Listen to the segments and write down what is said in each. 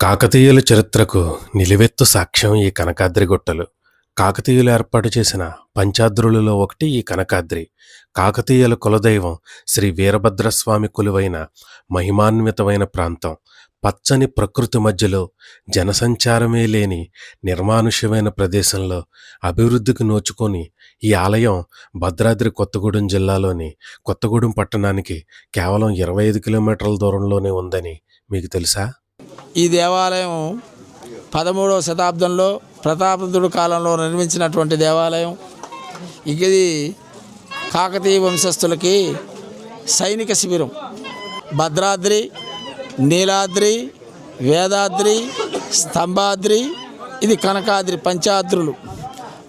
కాకతీయుల చరిత్రకు నిలువెత్తు సాక్ష్యం ఈ కనకాద్రి గుట్టలు. కాకతీయులు ఏర్పాటు చేసిన పంచాద్రులలో ఒకటి ఈ కనకాద్రి. కాకతీయుల కులదైవం శ్రీ వీరభద్రస్వామి కులువైన మహిమాన్వితమైన ప్రాంతం. పచ్చని ప్రకృతి మధ్యలో జనసంచారమే లేని నిర్మానుష్యమైన ప్రదేశంలో అభివృద్ధికి నోచుకొని ఈ ఆలయం భద్రాద్రి కొత్తగూడెం జిల్లాలోని కొత్తగూడెం పట్టణానికి కేవలం ఇరవై ఐదు కిలోమీటర్ల దూరంలోనే ఉందని మీకు తెలుసా? ఈ దేవాలయం పదమూడవ శతాబ్దంలో ప్రతాపరుద్రుడి కాలంలో నిర్మించినటువంటి దేవాలయం. ఇక ఇది కాకతీయ వంశస్థులకి సైనిక శిబిరం. భద్రాద్రి నీలాద్రి వేదాద్రి స్తంభాద్రి ఇది కనకాద్రి పంచాద్రులు.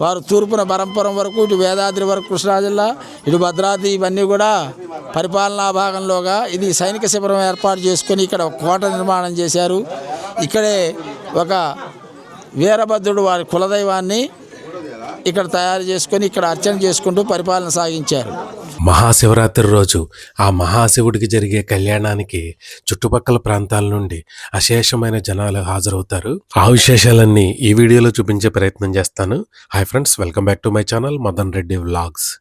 వారు తూర్పున బరంపురం వరకు ఇటు వేదాద్రి వరకు కృష్ణా జిల్లా ఇటు భద్రాద్రి ఇవన్నీ కూడా పరిపాలనా భాగంలోగా ఇది సైనిక శిబిరం ఏర్పాటు చేసుకొని ఇక్కడ కోట నిర్మాణం చేశారు. ఇక్కడే ఒక వీరభద్రుడు వారి కులదైవాన్ని ఇక్కడ తయారు చేసుకొని ఇక్కడ అర్చన చేసుకుంటూ పరిపాలన సాగించారు. మహాశివరాత్రి రోజు ఆ మహాశివుడికి జరిగే కళ్యాణానికి చుట్టుపక్కల ప్రాంతాల నుండి అశేషమైన జనాలు హాజరవుతారు. ఆ విశేషాలన్నీ ఈ వీడియోలో చూపించే ప్రయత్నం చేస్తాను. Hi friends welcome back to my channel Madan Reddy vlogs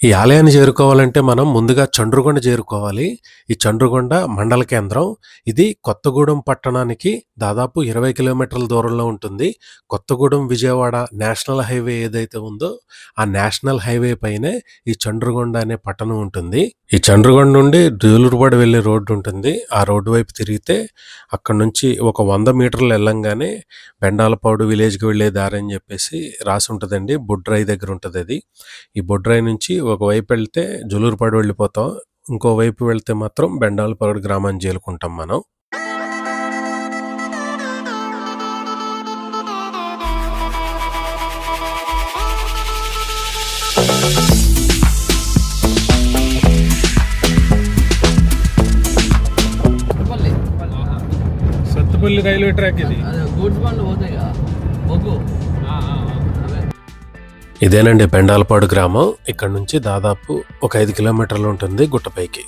ఈ ఆలయాన్ని చేరుకోవాలంటే మనం ముందుగా చండ్రుగొండ చేరుకోవాలి. ఈ చండ్రుగొండ మండల కేంద్రం. ఇది కొత్తగూడెం పట్టణానికి దాదాపు ఇరవై కిలోమీటర్ల దూరంలో ఉంటుంది. కొత్తగూడెం విజయవాడ నేషనల్ హైవే ఏదైతే ఉందో ఆ నేషనల్ హైవే పైనే ఈ చండ్రుగొండ అనే పట్టణం ఉంటుంది. ఈ చండ్రుగొండ నుండి దూలురుపాడు వెళ్ళే రోడ్డు ఉంటుంది. ఆ రోడ్డు వైపు తిరిగితే అక్కడ నుంచి ఒక వంద మీటర్లు వెళ్ళంగానే బెండాలపాడు విలేజ్కి వెళ్ళే దారి అని చెప్పేసి రాసి ఉంటుందండి. బొడ్రాయి దగ్గర ఉంటుంది అది. ఈ బొడ్రాయి నుంచి ఒకవైపు వెళ్తే జులూరుపాడు వెళ్ళిపోతాం ఇంకోవైపు వెళ్తే మాత్రం బెండాలపాడు గ్రామాన్ని చేరుకుంటాం మనం. సత్తుపల్లి రైల్వే ట్రాక్ ఇది. గూడ్స్ బండ్లు పోతాయి కదా ఇదేనండి బెండాలపాడు గ్రామం. ఇక్కడ నుంచి దాదాపు ఒక ఐదు కిలోమీటర్లు ఉంటుంది గుట్టపైకి.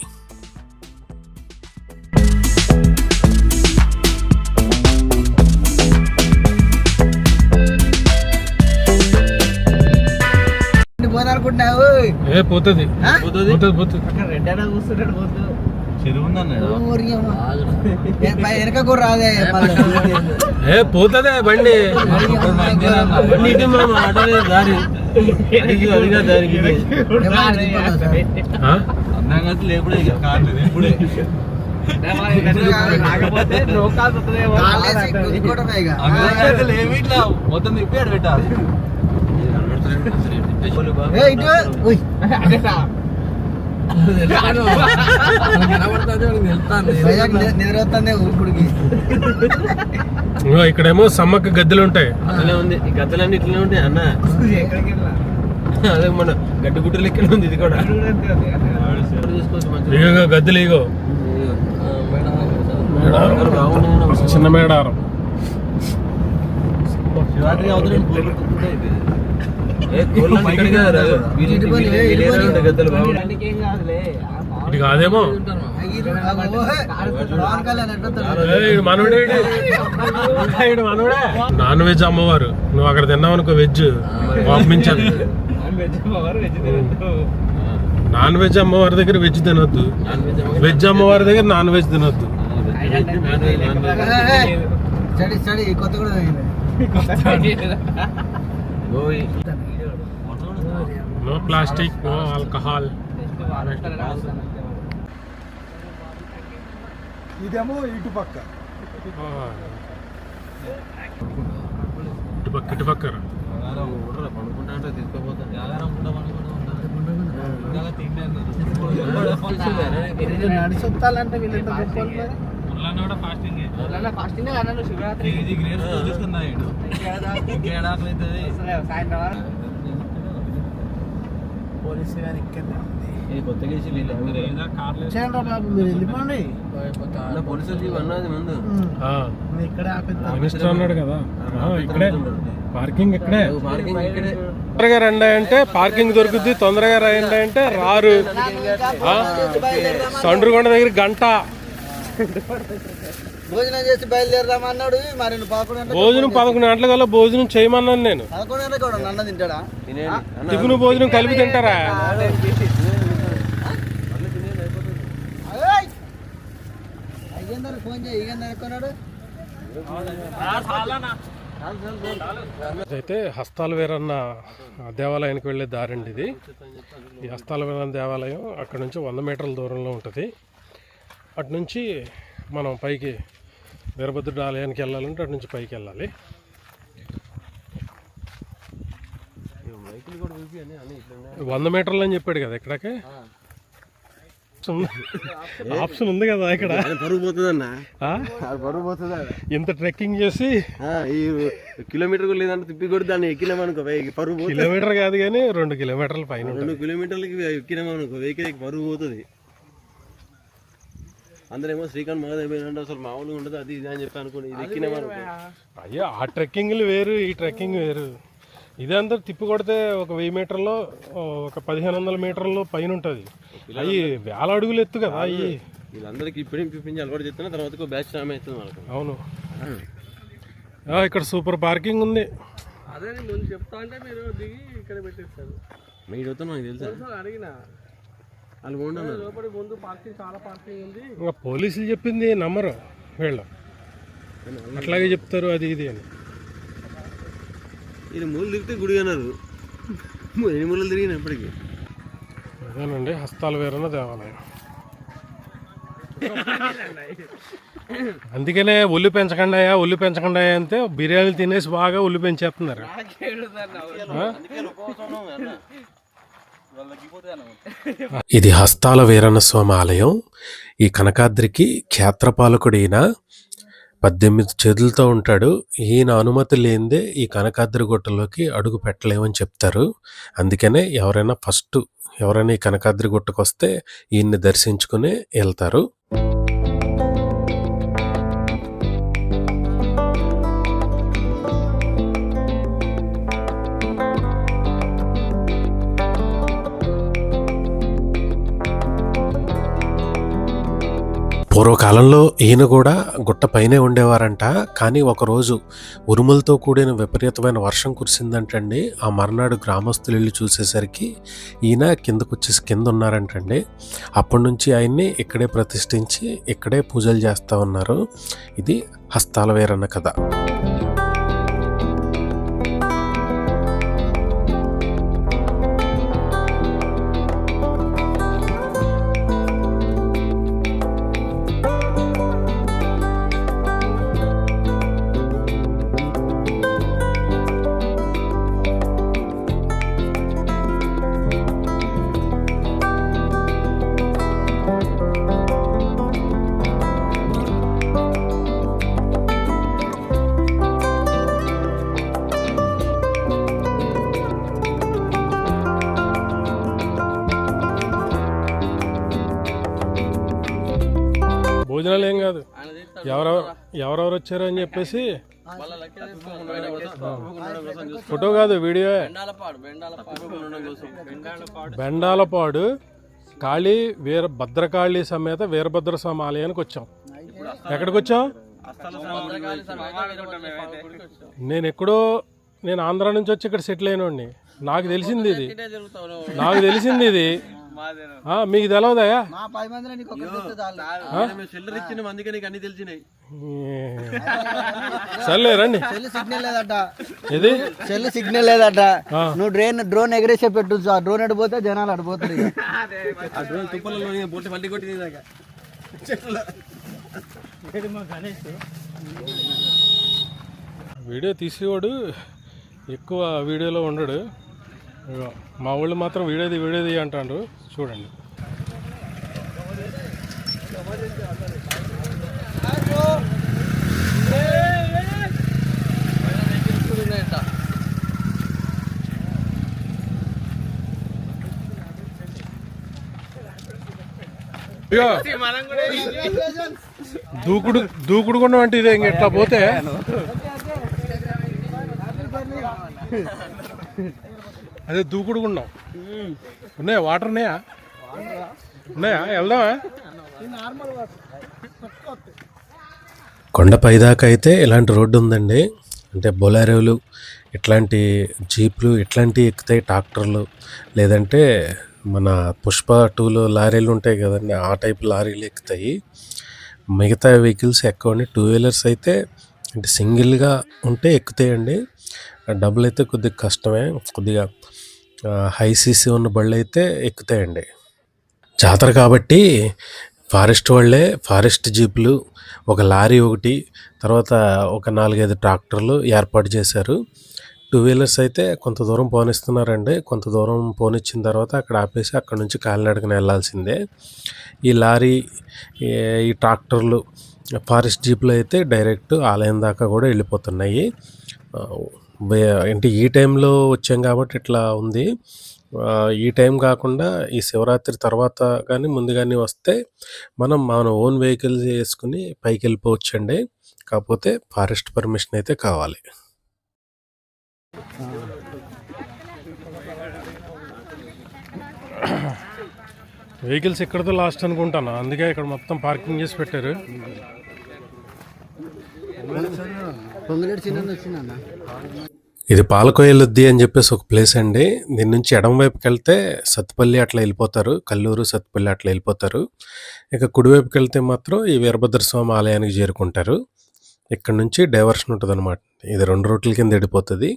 పోతుంది? పోతుంది పోతుంది. ఏ పోతుందే బండి. బండి ఆటోలే దారి. అడిగి దారికి లేపుడే కార్లు మొత్తం తిప్పి ఆడ ఊపిడికి. ఇక్కడేమో సమ్మక్క గద్దెలు ఉంటాయి. అట్లనే ఉంది. ఈ గద్దలన్నీ ఇట్లనే ఉంటాయి అన్న. అదే మన గడ్డి గుడ్డ లెక్కనే ఉంది ఇది కూడా. ఇగో గద్దెలు ఇగో. చిన్న మేడారం. శివరాత్రి అవతలని కాదేమో మనోడే మనోడే నాన్ వెజ్ అమ్మవారు నువ్వు అక్కడ తిన్నావు అనుకో వెజ్ పంపించాను నాన్ వెజ్ అమ్మవారి దగ్గర వెజ్ తినొద్దు నాన్ వెజ్ అమ్మవారి దగ్గర నాన్ వెజ్ తినొద్దు కొత్త కూడా. No plastic no alcohol. ఇదేమో ఇటు పక్క. ఇటుపక్క రా. యాగారం ఊర్లో పడుకుంటా అంటే తీసుకోపోతాను. యాగారం పూట పడుకుంటూ ఉంటాను. ఇందాక తిండి అన్నారు. పోలీసు గారు ఇక్కడ ఉంది ఇది కొత్తగా వేసి వీళ్ళు చేయండి బాబు మీరు వెళ్ళిపోండి. అన్న పోలీసులు జీప్ అన్నది ముందు. నేను ఇక్కడే ఆపిస్తాను మినిస్టర్ అన్నాడు కదా. ఆ, ఇక్కడే. పార్కింగ్ ఇక్కడే. పార్కింగ్ ఇక్కడే. తొందరగా రండి అంటే పార్కింగ్ దొరుకుద్ది. తొందరగా రండి అంటే రారు? సండ్రుగొండ దగ్గర గంట. భోజనం చేసి బయలుదేరదామన్నాడు. మరి నువ్వు పదకొండు భోజనం పదకొండు గంటల కల్లా భోజనం చేయమన్నాను నేను. పదకొండు గంటలకు కూడా తింటాడా? టిఫిన్ భోజనం కలిపి తింటారా? అయ్యిందని ఫోన్ చేయి ఇయ్యందని అనుకున్నాడు అయితే హస్తాల వీరన్న దేవాలయానికి వెళ్ళే దారండి ఇది. ఈ హస్తాల వీరన్న దేవాలయం అక్కడ నుంచి వంద మీటర్ల దూరంలో ఉంటుంది. అటు నుంచి మనం పైకి వీరభద్రుడి ఆలయానికి వెళ్ళాలంటే అటు నుంచి పైకి వెళ్ళాలి. వంద మీటర్లు అని చెప్పాడు కదా ఇక్కడికి? ఆప్షన్ ఉంది కదా ఇక్కడ. పరుగు పోతుంది అన్న ఆ? పరుగు పోతుంది? ఇంత ట్రెక్కింగ్ చేసి ఈ కిలోమీటర్ లేదంటే తిప్పి కూడా దాన్ని ఎక్కినామనుకో పరుగు కిలోమీటర్ కాదు కానీ రెండు కిలోమీటర్ల పైన రెండు కిలోమీటర్లకి ఎక్కినామనుకో వెహికల్ పరుగు పోతుంది. అందరేమో శ్రీకాంత్ మగదైపోయినంటే అసలు మామూలుగా ఉండదు అది ఇది అని చెప్పి అనుకోండి ఇది ఎక్కినామనుకో అయ్యో ఆ ట్రెక్కింగ్లు వేరు ఈ ట్రెక్కింగ్ వేరు. ఇదంతా తిప్పి కొడితే ఒక వెయ్యి మీటర్లో ఒక పదిహేను వందల మీటర్లో పైన ఉంటుంది. అవి వేల అడుగులు ఎత్తు కదా అవి వీళ్ళందరికీ ఇప్పుడు పిప్పించి అలవాటు చేస్తున్నా తర్వాత బ్యాచ్ టైం అవుతుంది మనకు అవును. ఆ, ఇక్కడ సూపర్ పార్కింగ్ ఉంది. అదే ముందు చెప్తా అంటే మీరు దిగి ఇక్కడ పెట్టేస్తారు. మీరు నాకు తెలుసా అడిగిన. ఇంకా పోలీసులు చెప్పింది నమ్మరు వీళ్ళు. అట్లాగే చెప్తారు అది ఇది అని. ఇది మూలు తిరిగితే గుడి అన్నారు. ఎన్ని మూలలు తిరిగిన ఇప్పటికి? అదేనండి హస్తాల వీరన్న దేవాలయం. అందుకనే ఒళ్ళు పెంచకండి అయ్యా ఒళ్ళు పెంచకండి అయ్యా అంటే బిర్యానీలు తినేసి బాగా ఒళ్ళు పెంచేస్తున్నారు? ఇది హస్తాల వీరన్న స్వామి ఆలయం. ఈ కనకాద్రికి క్షేత్రపాలకుడైన పద్దెనిమిది చేతులతో ఉంటాడు. ఈయన అనుమతి లేనిదే ఈ కనకాద్రి గుట్టలోకి అడుగు పెట్టలేమని చెప్తారు. అందుకనే ఎవరైనా ఫస్ట్ ఎవరైనా ఈ కనకాద్రి గుట్టకు వస్తే ఈయన్ని దర్శించుకుని వెళ్తారు. పూర్వకాలంలో ఈయన కూడా గుట్ట పైనే ఉండేవారంట. కానీ ఒకరోజు ఉరుములతో కూడిన విపరీతమైన వర్షం కురిసిందంటండి. ఆ మర్నాడు గ్రామస్తులు వెళ్ళి చూసేసరికి ఈయన కిందకు వచ్చేసి కింద ఉన్నారంటండి అప్పటి నుంచి ఆయన్ని ఇక్కడే ప్రతిష్ఠించి ఇక్కడే పూజలు చేస్తూ ఉన్నారు. ఇది హస్తాల వేరన్న కథ. ఎవరెవరు వచ్చారు అని చెప్పేసి ఫోటో కాదు వీడియో. బెండాలపాడు కాళీ వీర భద్రకాళి సమేత వీరభద్ర స్వామి ఆలయానికి వచ్చాం. ఎక్కడికి వచ్చాం నేను ఎక్కడో నేను ఆంధ్ర నుంచి వచ్చి ఇక్కడ సెటిల్ అయినోడిని. నాకు తెలిసింది ఇది. నాకు తెలిసింది ఇది. మీకు తెలవదయా మా పది మందిలో నీకు చిల్లర ఇచ్చిన అందుకే నీకు అన్ని తెలిసినాయి. సర్లే రండి. సెల్ సిగ్నల్ లేదట. ఇది సెల్ సిగ్నల్ లేదట. నువ్వు డ్రోన్ డ్రోన్ ఎగరేసే పెట్టు ఆ డ్రోన్ అడిపోతే జనాలు అడిపోతారు ఇక. ఆ డ్రోన్ తుప్పలలో బొట్టి మళ్ళీ కొట్టింది దాకా. వీడియో తీసేవాడు ఎక్కువ వీడియోలో ఉండడు. మా ఊళ్ళో మాత్రం వీడేది వీడేది అంటాడు. చూడండి. దూకుడు దూకుడు కొండ అంటే ఇదే ఇంక ఇట్లా పోతే? అదే దూకుడు గుండం ఉన్నాయా? వాటర్ ఉన్నాయా? ఉన్నాయా? వెళ్దామా? కొండ పైదాకా అయితే ఇలాంటి రోడ్డు ఉందండి. అంటే బొలారోలు ఇట్లాంటి జీప్లు ఇట్లాంటివి ఎక్కుతాయి ట్రాక్టర్లు. లేదంటే మన పుష్ప టూలో లారీలు ఉంటాయి కదండి ఆ టైప్ లారీలు ఎక్కుతాయి. మిగతా వెహికల్స్ ఎక్కువండి. టూ వీలర్స్ అయితే అంటే సింగిల్గా ఉంటే ఎక్కుతాయండి. డబుల్ అయితే కొద్దిగా కష్టమే. కొద్దిగా హై సీసీ ఉన్న బళ్ళు అయితే ఎక్కుతాయండి. జాతర కాబట్టి ఫారెస్ట్ వాళ్ళే ఫారెస్ట్ జీపులు ఒక లారీ ఒకటి తర్వాత ఒక నాలుగైదు ట్రాక్టర్లు ఏర్పాటు చేశారు. టూ వీలర్స్ అయితే కొంత దూరం పోనిస్తున్నారండి. కొంత దూరం పోనిచ్చిన తర్వాత అక్కడ ఆపేసి అక్కడ నుంచి కాలినడకన వెళ్ళాల్సిందే. ఈ లారీ ఈ- ట్రాక్టర్లు ఫారెస్ట్ జీపులు అయితే డైరెక్ట్ ఆలయం దాకా కూడా వెళ్ళిపోతున్నాయి. ఏంటి ఈ టైంలో వచ్చాం కాబట్టి ఇట్లా ఉంది. ఈ టైం కాకుండా ఈ శివరాత్రి తర్వాత కానీ ముందు కానీ వస్తే మనం మన ఓన్ వెహికల్స్ వేసుకుని పైకి వెళ్ళిపోవచ్చండి. కాకపోతే ఫారెస్ట్ పర్మిషన్ అయితే కావాలి. వెహికల్స్ ఎక్కడితో లాస్ట్ అనుకుంటాను? అందుకే ఇక్కడ మొత్తం పార్కింగ్ చేసి పెట్టారు. ఇది పాలకోయలుద్ది అని చెప్పేసి ఒక ప్లేస్ అండి. దీని నుంచి ఎడమ వైపుకి వెళ్తే సత్తుపల్లి అట్లా వెళ్ళిపోతారు. కల్లూరు సత్తుపల్లి అట్లా వెళ్ళిపోతారు. ఇక కుడివైపుకి వెళ్తే మాత్రం ఈ వీరభద్ర స్వామి ఆలయానికి చేరుకుంటారు. ఇక్కడ నుంచి డైవర్షన్ ఉంటుంది అనమాట ఇది రెండు రూట్ల కింద వెళ్ళిపోతుంది.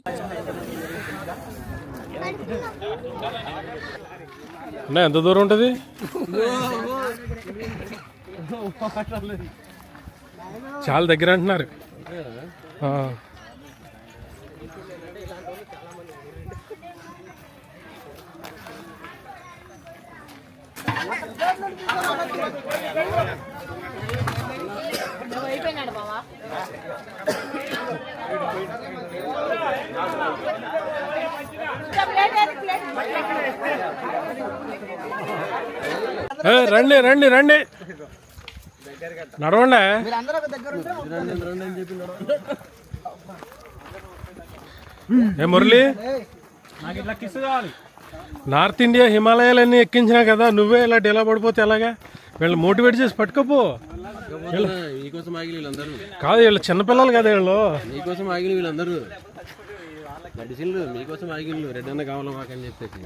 అన్నా ఎంత దూరం ఉంటుంది? చాలా దగ్గర అంటున్నారు. అయిపోయినాడు బావా రండి రండి రండి. నడవండి. ఏ మురళి? నార్త్ ఇండియా హిమాలయాలన్నీ ఎక్కించినా కదా నువ్వే ఇలా డీలా పడిపోతే ఎలాగా వీళ్ళు మోటివేట్ చేసి పట్టుకోపో. కాదు వీళ్ళు చిన్నపిల్లలు కదా వీళ్ళు. వీళ్ళందరూ. మీకోసం ఆగిల్లు రెడ్డన్న కావాలి మాకని చెప్పేసి.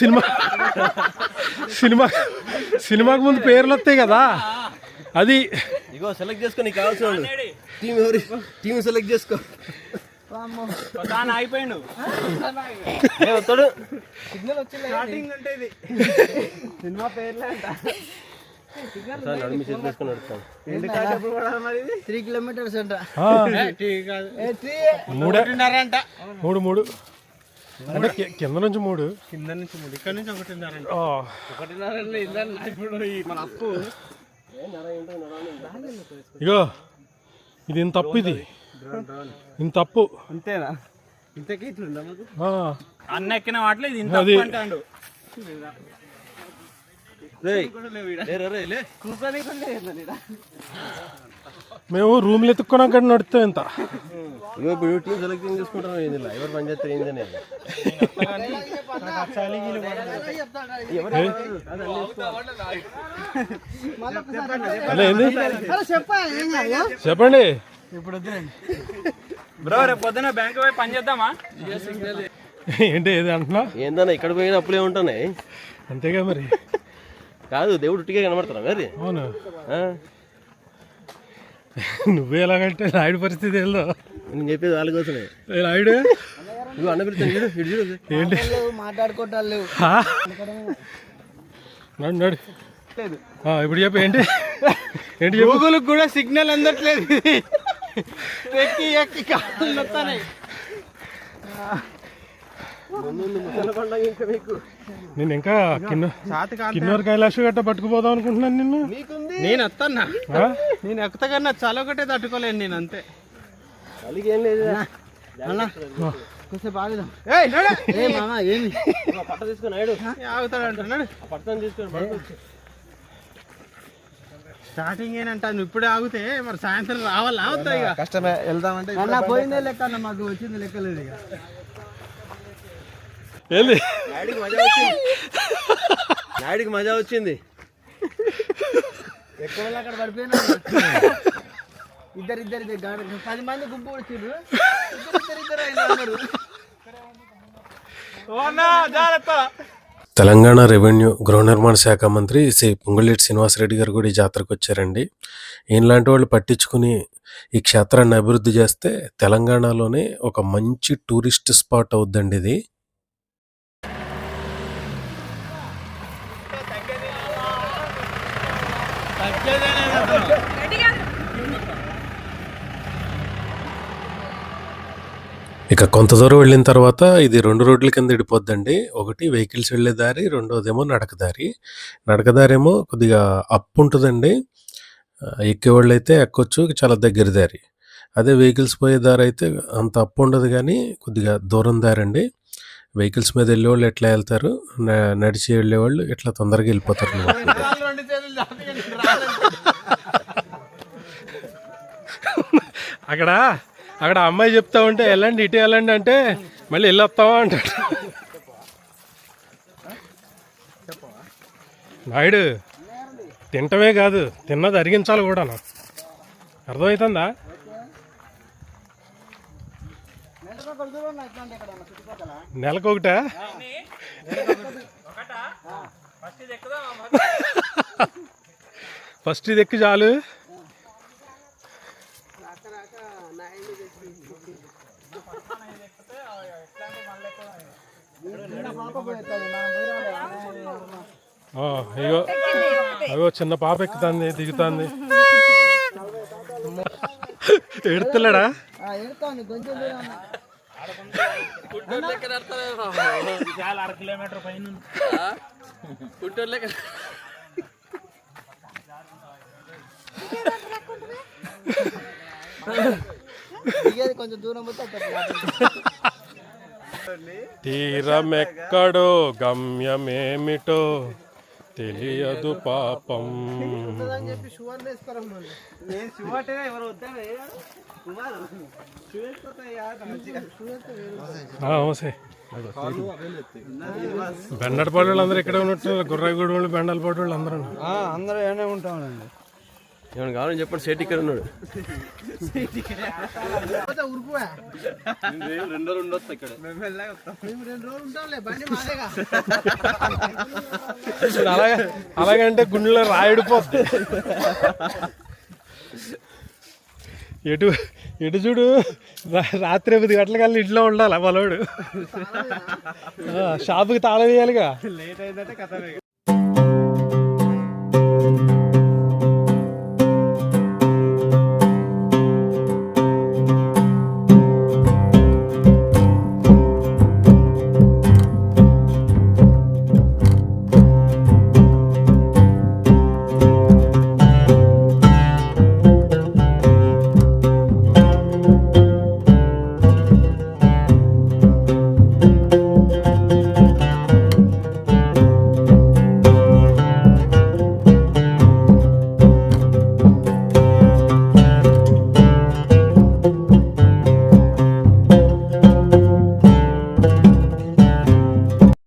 సినిమా సినిమా సినిమాకి ముందు పేర్లు వస్తాయి కదా. అది ఇగో సెలెక్ట్ చేసుకో నీకు కావాల్సిన వాళ్ళు. టీం ఎవరి? టీం సెలెక్ట్ చేసుకో. నడుము చేతి తీసుకొని నడుస్తాను త్రీ కిలోమీటర్స్ అంట. ఆ, ఏ, త్రీ? మూడే. మూడు మూడు. అంటే కి- కింద నుంచి మూడు. కింద నుంచి మూడు. ఇక్కడ నుంచి ఒకటిన్నర ఇగో ఇది ఇంత తప్పు ఇది. ఇంత తప్పు అంతేనా ఇంతకీ ఇట్లుందా అన్న ఎక్కిన వాటిలో ఇది ఇంత అంటాడు. మేము రూమ్లు ఎత్తుక్కొని అక్కడ నడుస్తాం ఇంత. ఇప్పుడు టీం సెలెక్ట్ చేసుకుంటాను ఏంది ఇలా ఎవరు పని చేస్తారు ఏందని. చెప్పండి. బ్రో రేపు పొద్దున బ్యాంక్ పోయి పని చేద్దామా? ఏంటి ఏది అంటున్నా? ఏందన్నా ఇక్కడ పోయిన అప్పులే ఉంటున్నాయి. అంతేగా మరి. కాదు దేవుడు ఉట్టిగా కనబడతారా మరి? అవును? నువ్వే ఎలాగంటే నాయుడు పరిస్థితి ఏందో? నేను చెప్పేది వాళ్ళ కోసమే. ఏ నాయుడు? నువ్వు అన్న పిలుస్తాను చూడు ఇటు చూడు. ఏంటి? మాట్లాడుకోవటాలు? నడు ఇప్పుడు చెప్పు ఏంటి? ఏంటి చెప్పు? గూగుల్ కూడా సిగ్నల్ అందట్లేదు. ఎక్కి ఎక్కి కాళ్ళు నేను ఇంకా కిన్న కిన్నూరు కైలాష్ గట్ట పట్టుకుపోదాం అనుకుంటున్నాను నిన్ను. నేను వస్తానా ఆ? నేను ఎక్కుత కన్నా చాలా ఒకటే తట్టుకోలేను నేను అంతే. ఏం లేదు. కొంచెం ఆగుదాం. ఏయ్ నడు. ఏ మామ ఏమి పట్ట తీసుకుని నాయుడు ఆగుతాడు అంటున్నాడు తీసుకుని. స్టార్టింగ్ ఏంటంట నువ్వు ఇప్పుడే ఆగితే మరి సాయంత్రం రావాలా? అవుతా ఇక. కష్టమే వెళ్దామంటే అన్న పోయిందే లెక్క అన్న మాకు వచ్చింది లెక్క లేదు ఇక. ఏంది? నాయుడికి మజా వచ్చింది. నాయుడికి మజా వచ్చింది. అక్కడ పడిపోయినా? ఇద్దరు ఇద్దరు పది మంది గుంపు వచ్చిండ్రు ఇద్దరు ఇద్దరు జాగ్రత్త. తెలంగాణ రెవెన్యూ గృహ నిర్మాణ శాఖ మంత్రి శ్రీ పొంగులేటి శ్రీనివాసరెడ్డి గారు కూడా ఈ జాతరకు వచ్చారండి. ఈయనలాంటి వాళ్ళు పట్టించుకుని ఈ క్షేత్రాన్ని అభివృద్ధి చేస్తే తెలంగాణలోనే ఒక మంచి టూరిస్ట్ స్పాట్ అవుద్దండి ఇది. ఇక కొంత దూరం వెళ్ళిన తర్వాత ఇది రెండు రోడ్ల కింద ఇడిపోద్దండి. ఒకటి వెహికల్స్ వెళ్ళే దారి రెండోదేమో నడక దారి. నడక దారి ఏమో కొద్దిగా అప్ ఉంటుందండి. ఎక్కేవాళ్ళు అయితే ఎక్కొచ్చు చాలా దగ్గర దారి. అదే వెహికల్స్ పోయే దారి అయితే అంత అప్ ఉండదు కానీ కొద్దిగా దూరం దారి అండి వెహికల్స్ మీద వెళ్ళేవాళ్ళు ఎట్లా వెళ్తారు? నడిచి వెళ్ళేవాళ్ళు ఇట్లా తొందరగా వెళ్ళిపోతారు అక్కడ అక్కడ అమ్మాయి చెప్తా ఉంటే వెళ్ళండి ఇటు వెళ్ళండి అంటే మళ్ళీ వెళ్ళొస్తావా అంటాడు. నాయుడు తింటమే కాదు తిన్నది అరిగించాలి కూడా అర్థమవుతుందా నెలకొకట? ఫస్ట్ ఇది ఎక్కి చాలు ఆ, ఇగో అగో చిన్న పాప ఎక్కుతుంది దిగుతుంది ఎడుతున్నాడా కొంచెం దూరం కొంచెం దూరం పోతే తీరమెక్కడో గమ్యమేమిటో తెలియదు పాపం. నేను శివటేనే వాళ్ళు అందరూ ఇక్కడే ఉన్నట్టు గుర్రగూడ వాళ్ళు బెండలపాడు వాళ్ళు అందరూ అందరూ ఏనే ఉంటామండి. ఏమైనా కావాలని చెప్పండి సేట్ ఇక్కడ ఉన్నాడు. రెండో ఇక్కడ అలాగే అలాగంటే గుండెలో రాయడిపోద్ది ఎటు ఎటు చూడు రాత్రి ఎనిమిది గంటలకల్లా ఇంట్లో ఉండాలి ఆ, షాపుకి తాళం వేయాలిగా? లేట్ అయిందంటే కథ